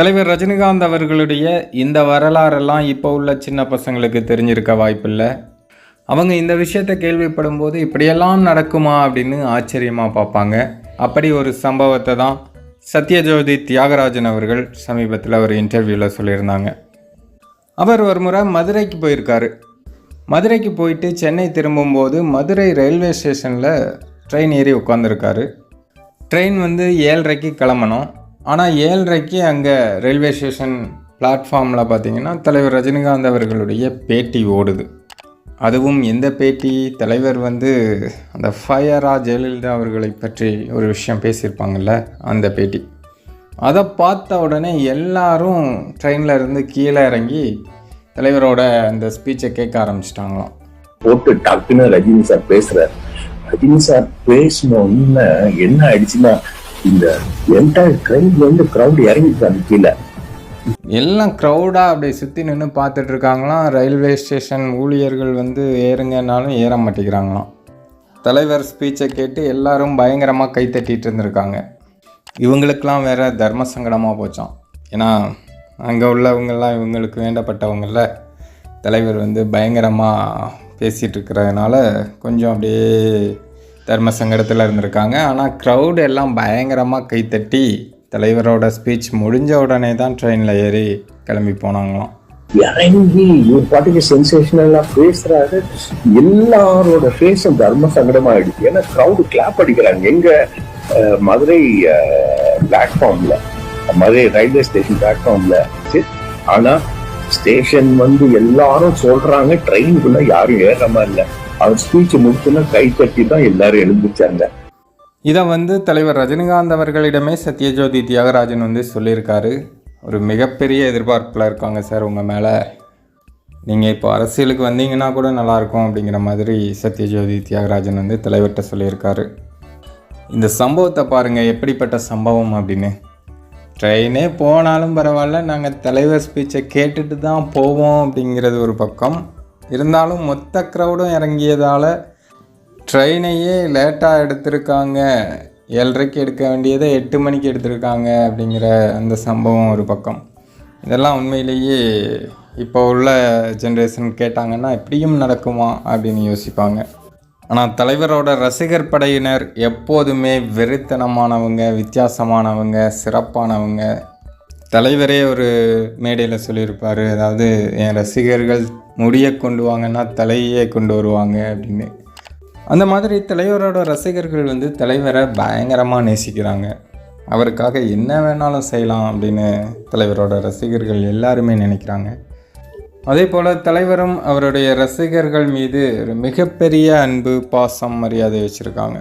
தலைவர் ரஜினிகாந்த் அவர்களுடைய இந்த வரலாறெல்லாம் இப்போ உள்ள சின்ன பசங்களுக்கு தெரிஞ்சிருக்க வாய்ப்பில்லை. அவங்க இந்த விஷயத்தை கேள்விப்படும் போது இப்படியெல்லாம் நடக்குமா அப்படின்னு ஆச்சரியமாக பார்ப்பாங்க. அப்படி ஒரு சம்பவத்தை தான் சத்யஜோதி தியாகராஜன் அவர்கள் சமீபத்தில் ஒரு இன்டர்வியூவில் சொல்லியிருந்தாங்க. அவர் ஒரு முறை மதுரைக்கு போயிருக்காரு. மதுரைக்கு போயிட்டு சென்னை திரும்பும்போது மதுரை ரயில்வே ஸ்டேஷனில் ட்ரெயின் ஏறி உட்காந்துருக்காரு ட்ரெயின் வந்து ஏழரைக்கு கிளம்பணும். ஆனால் ஏழரைக்கு அங்கே ரயில்வே ஸ்டேஷன் பிளாட்ஃபார்மில் பார்த்தீங்கன்னா தலைவர் ரஜினிகாந்த் அவர்களுடைய பேட்டி ஓடுது. அதுவும் எந்த பேட்டி? தலைவர் வந்து அந்த ஃபயரா ஜெயலலிதா அவர்களை பற்றி ஒரு விஷயம் பேசியிருப்பாங்கல்ல அந்த பேட்டி. அதை பார்த்த உடனே எல்லாரும் ட்ரெயினில் இருந்து கீழே இறங்கி தலைவரோட அந்த ஸ்பீச்சை கேட்க ஆரம்பிச்சிட்டாங்களாம். போட்டு டக்குன்னு ரஜினி சார் பேசுகிறார் ரஜினி சார் பேசணும்னு என்ன ஆயிடுச்சுன்னா இந்த என்டையர் வந்து இருந்து கிரௌட் இறங்கிட்டாங்க கீழே. எல்லாம் க்ரௌடாக அப்படியே சுற்றி நின்று பார்த்துட்டு இருக்காங்களாம். ரயில்வே ஸ்டேஷன் ஊழியர்கள் வந்து ஏறுங்கனாலும் ஏற மாட்டேங்கிறாங்களாம். தலைவர் ஸ்பீச்சை கேட்டு எல்லாரும் பயங்கரமாக கை இருந்திருக்காங்க. இவங்களுக்கெல்லாம் வேற தர்ம சங்கடமாக போச்சோம். ஏன்னா அங்கே உள்ளவங்கெல்லாம் இவங்களுக்கு வேண்டப்பட்டவங்கள தலைவர் வந்து பயங்கரமாக பேசிகிட்டு இருக்கிறதுனால கொஞ்சம் அப்படியே தர்ம சங்கடத்தில் இருந்திருக்காங்க. ஆனால் க்ரௌடு எல்லாம் பயங்கரமாக கைத்தட்டி தலைவரோட ஸ்பீச் முடிஞ்ச உடனே தான் ட்ரெயினில் ஏறி கிளம்பி போனாங்களாம். இறங்கி இவர் பாட்டுக்கு சென்சேஷனலாக பேசுறாரு. எல்லாரோட ஃபேஸும் தர்ம சங்கடமா ஆயிடுச்சு. ஏன்னா க்ரௌடு கிளாப் அடிக்கிறாங்க. எங்க மதுரை பிளாட்ஃபார்ம்ல மதுரை ரயில்வே ஸ்டேஷன் பிளாட்ஃபார்ம்ல ஆனா ஸ்டேஷன் வந்து எல்லாரும் சொல்றாங்க. ட்ரெயினுக்குள்ள யாரும் ஏற மாதிரி இல்லை. அவர் ஸ்பீச் முடிச்சுன்னா கை தட்டி தான் எல்லாரும் எழுந்துச்சாங்க இதை வந்து தலைவர் ரஜினிகாந்த் அவர்களிடமே சத்யஜோதி தியாகராஜன் வந்து சொல்லியிருக்காரு. ஒரு மிகப்பெரிய எதிர்பார்ப்பில் இருக்காங்க சார் உங்கள் மேலே. நீங்கள் இப்போ அரசியலுக்கு வந்தீங்கன்னா கூட நல்லாயிருக்கும் அப்படிங்கிற மாதிரி சத்யஜோதி தியாகராஜன் வந்து தலைவர்கிட்ட சொல்லியிருக்காரு. இந்த சம்பவத்தை பாருங்கள் எப்படிப்பட்ட சம்பவம் அப்படின்னு. ட்ரெயினே போனாலும் பரவாயில்ல நாங்கள் தலைவர் ஸ்பீச்சை கேட்டுட்டு தான் போவோம் அப்படிங்கிறது ஒரு பக்கம். இருந்தாலும் மொத்த க்ரௌடும் இறங்கியதால் ட்ரெயினையே லேட்டாக எடுத்திருக்காங்க. ஏழரைக்கு எடுக்க வேண்டியதை எட்டு மணிக்கு எடுத்திருக்காங்க அப்படிங்கிற அந்த சம்பவம் ஒரு பக்கம். இதெல்லாம் உண்மையிலேயே இப்போ உள்ள ஜென்ரேஷன் கேட்டாங்கன்னா இப்படியும் நடக்குமா அப்படின்னு யோசிப்பாங்க. ஆனால் தலைவரோட ரசிகர் படையினர் எப்போதுமே வெறித்தனமானவங்க வித்தியாசமானவங்க சிறப்பானவங்க தலைவரே ஒரு மேடையில் சொல்லியிருப்பார். அதாவது என் ரசிகர்கள் முடியை கொண்டு வாங்கன்னா தலையே கொண்டு வருவாங்க அப்படின்னு. அந்த மாதிரி தலைவரோட ரசிகர்கள் வந்து தலைவரை பயங்கரமாக நேசிக்கிறாங்க. அவருக்காக என்ன வேணாலும் செய்யலாம் அப்படின்னு தலைவரோட ரசிகர்கள் எல்லாருமே நினைக்கிறாங்க. அதே போல் தலைவரும் அவருடைய ரசிகர்கள் மீது ஒரு மிகப்பெரிய அன்பு பாசம் மரியாதை வச்சுருக்காங்க.